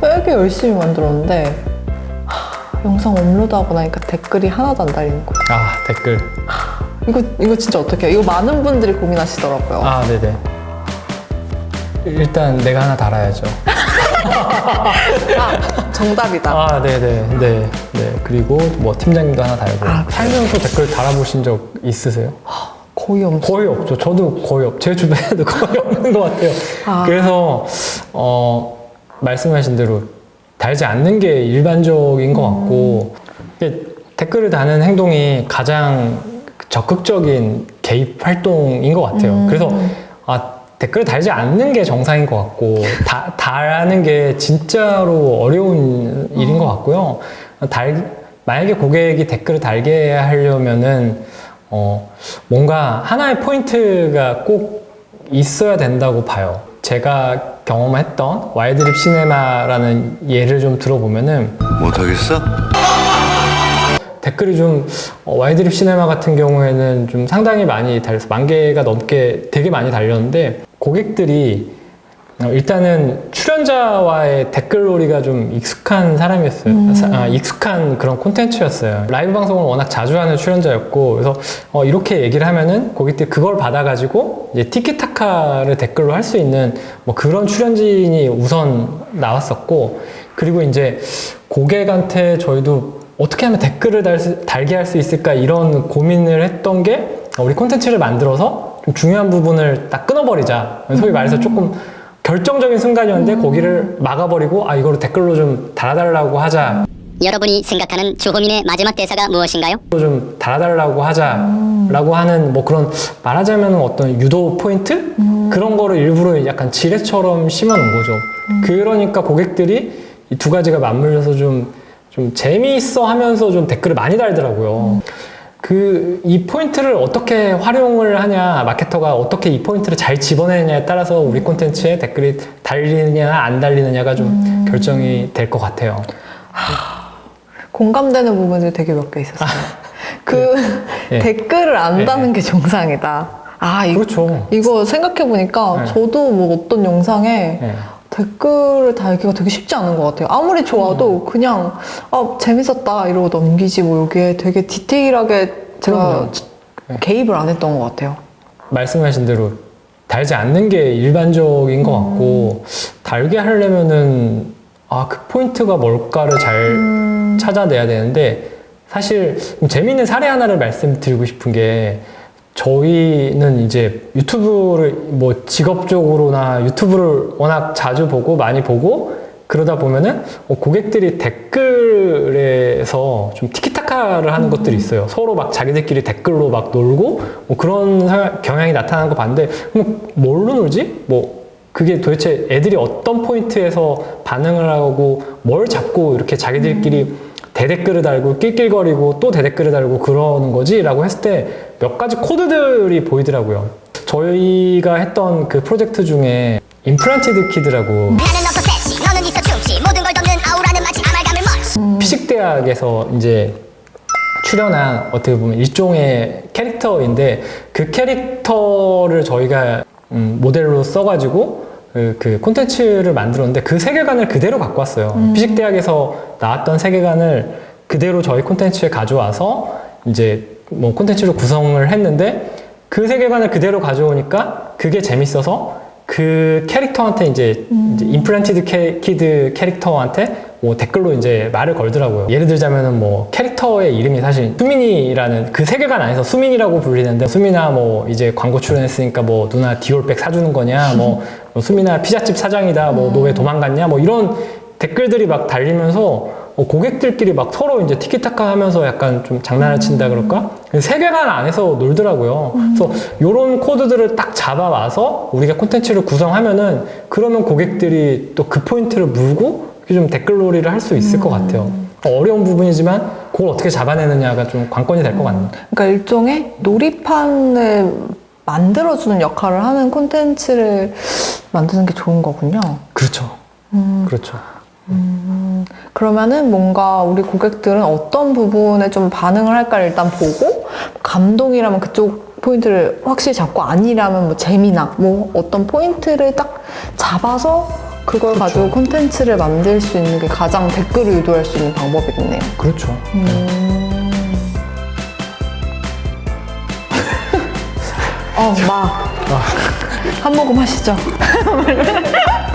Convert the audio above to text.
되게 열심히 만들었는데 하, 영상 업로드하고 나니까 댓글이 하나도 안 달리는 거예요. 아 댓글. 이거 이거 진짜 어떻게 해요? 이거 많은 분들이 고민하시더라고요. 아 네네. 일단 내가 하나 달아야죠. 아, 정답이다. 아 네네 네 네. 그리고 뭐 팀장님도 하나 달고. 아, 살면서 댓글 달아보신 적 있으세요? 거의 없어. 거의 없죠. 저도 거의 없. 제 주변에도 거의 없는 것 같아요. 아. 그래서 어 말씀하신 대로 달지 않는 게 일반적인 것 같고 이게 댓글을 다는 행동이 가장 적극적인 개입 활동인 것 같아요. 그래서 아 댓글을 달지 않는 게 정상인 것 같고 다 달하는 게 진짜로 어려운 일인 것 같고요. 달 만약에 고객이 댓글을 달게 하려면은 어 뭔가 하나의 포인트가 꼭 있어야 된다고 봐요. 제가 경험했던 와이드립 시네마라는 예를 좀 들어보면은 못하겠어? 댓글이 좀 어, 와이드립 시네마 같은 경우에는 좀 상당히 많이 달려서 만 개가 넘게 되게 많이 달렸는데 고객들이 어, 일단은 출연자와의 댓글놀이가 좀 익숙한 사람이었어요. 사- 아, 익숙한 그런 콘텐츠였어요. 라이브 방송을 워낙 자주 하는 출연자였고, 그래서 어, 이렇게 얘기를 하면은 고객들이 그걸 받아가지고 이제 티키타카를 댓글로 할 수 있는 뭐 그런 출연진이 우선 나왔었고, 그리고 이제 고객한테 저희도 어떻게 하면 댓글을 달 수- 달게 할 수 있을까 이런 고민을 했던 게 우리 콘텐츠를 만들어서 좀 중요한 부분을 딱 끊어버리자. 소위 말해서 조금 결정적인 순간이었는데 거기를 막아버리고 아 이거를 댓글로 좀 달아달라고 하자. 여러분이 생각하는 조호민의 마지막 대사가 무엇인가요? 좀 달아달라고 하자라고 하는 뭐 그런 말하자면 어떤 유도 포인트 그런 거를 일부러 약간 지뢰처럼 심어놓은 거죠. 그러니까 고객들이 이 두 가지가 맞물려서 좀, 좀 재미있어 하면서 좀 댓글을 많이 달더라고요. 그, 이 포인트를 어떻게 활용을 하냐, 마케터가 어떻게 이 포인트를 잘 집어내느냐에 따라서 우리 콘텐츠에 댓글이 달리느냐, 안 달리느냐가 좀 결정이 될 것 같아요. 공감되는 부분들이 되게 몇 개 있었어요. 그 네. 댓글을 안 네, 다는 게 정상이다. 아, 이, 그렇죠. 이거 생각해 보니까 네. 저도 뭐 어떤 영상에 네. 댓글을 달기가 되게 쉽지 않은 것 같아요. 아무리 음. 좋아도 그냥 아 재밌었다 이러고 넘기지 뭐 여기에 되게 디테일하게 제가 그럼요. 지- 개입을 안 했던 것 같아요. 말씀하신 대로 달지 않는 게 일반적인 것 같고 달게 하려면은 아 그 포인트가 뭘까를 잘 찾아내야 되는데 사실 좀 재미있는 사례 하나를 말씀드리고 싶은 게 저희는 이제 유튜브를 뭐 직업적으로나 유튜브를 워낙 자주 보고 많이 보고 그러다 보면은 어, 고객들이 댓글에서 좀 티키타카를 하는 것들이 있어요. 서로 막 자기들끼리 댓글로 막 놀고 뭐 그런 사- 경향이 나타나는 거 봤는데 그럼 뭘로 놀지? 뭐 그게 도대체 애들이 어떤 포인트에서 반응을 하고 뭘 잡고 이렇게 자기들끼리 대댓글을 달고 낄낄거리고 또 대댓글을 달고 그러는 거지? 라고 했을 때 몇 가지 코드들이 보이더라고요. 저희가 했던 그 프로젝트 중에 임플란티드 키드라고 나는 없어 섹시 너는 있어 충치 모든 걸 덮는 아우라는 마치 아말감의 멀 피식 대학에서 이제 출연한 어떻게 보면 일종의 캐릭터인데 그 캐릭터를 저희가 음, 모델로 써가지고 그, 그 콘텐츠를 만들었는데 그 세계관을 그대로 갖고 왔어요. 피식 대학에서 나왔던 세계관을 그대로 저희 콘텐츠에 가져와서 이제 뭐 콘텐츠로 구성을 했는데 그 세계관을 그대로 가져오니까 그게 재밌어서 그 캐릭터한테 이제, 이제 임플란티드 캐, 키드 캐릭터한테 뭐 댓글로 이제 말을 걸더라고요. 예를 들자면은 뭐 캐릭터의 이름이 사실 수민이라는 그 세계관 안에서 수민이라고 불리는데 수민아 뭐 이제 광고 출연했으니까 뭐 누나 디올백 사주는 거냐 뭐 수민아 피자집 사장이다 뭐 너 왜 도망갔냐 뭐 이런 댓글들이 막 달리면서 어, 고객들끼리 막 서로 이제 티키타카 하면서 약간 좀 장난을 친다 그럴까? 그 세계관 안에서 놀더라고요. 그래서 이런 코드들을 딱 잡아와서 우리가 콘텐츠를 구성하면은 그러면 고객들이 또 그 포인트를 물고 좀 댓글놀이를 할 수 있을 것 같아요. 어려운 부분이지만 그걸 어떻게 잡아내느냐가 좀 관건이 될 것 같네요. 그러니까 일종의 놀이판을 만들어주는 역할을 하는 콘텐츠를 만드는 게 좋은 거군요. 그렇죠. 그렇죠. 음, 그러면은 뭔가 우리 고객들은 어떤 부분에 좀 반응을 할까를 일단 보고 감동이라면 그쪽 포인트를 확실히 잡고 아니라면 뭐 재미나 뭐 어떤 포인트를 딱 잡아서 그걸 그렇죠. 가지고 콘텐츠를 만들 수 있는 게 가장 댓글을 유도할 수 있는 방법이겠네요. 그렇죠. 음... 네. 어, 막. 아. 한 모금 하시죠.